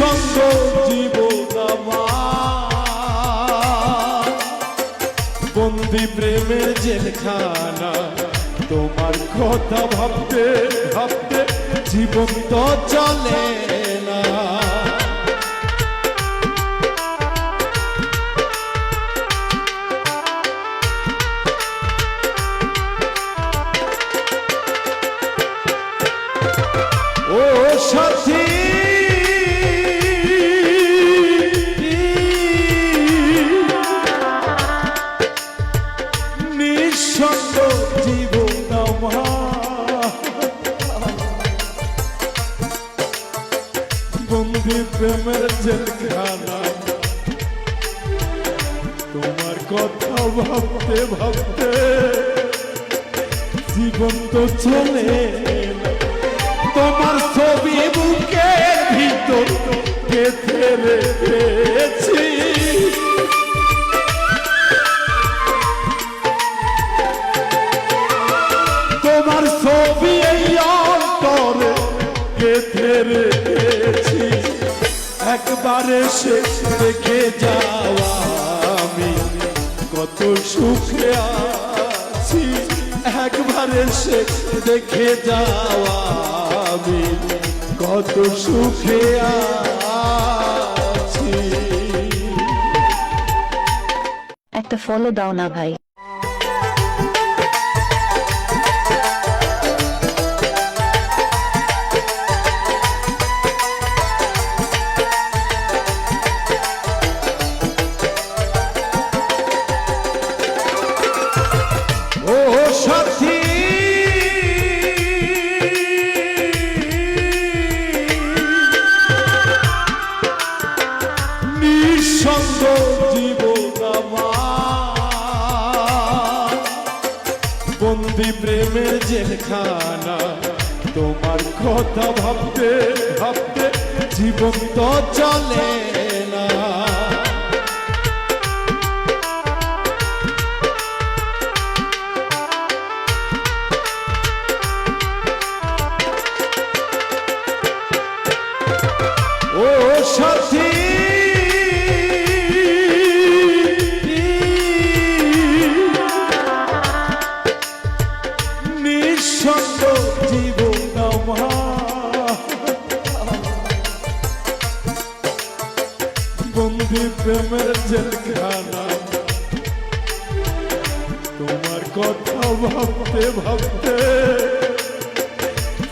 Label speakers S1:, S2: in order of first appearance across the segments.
S1: সঙ্গ জীবন বন্দি প্রেমের জেলখানা, তোমার কথা ভাবতে ভাবতে জীবন তো চলে না। ও সাথী বন্দি প্রেমের জেলখানা। তোমার কথা ভাবতে ভাবতে জীবন তো চলে। তোমার ছবি বুকের ভিতর গেঁথে রেখেছি। তোমার ছবি এই অন্তরে রেখেছি। একবার এসে দেখে যাওয়া আমি। কত সুখে আছি, একবার এসে দেখে যাওয়া আমি। কত সুখে আছি।
S2: একটা ফলো দাও না ভাই।
S1: নিঃসঙ্গ জীবন বন্দি প্রেমের জেলখানা, তোমার কথা ভাবতে ভাবতে জীবন তো চলে না। ও সাথী বন্দি প্রেমের জেলখানা। তোমার কথা ভাবতে ভাবতে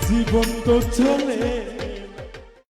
S1: জীবন তো চলে।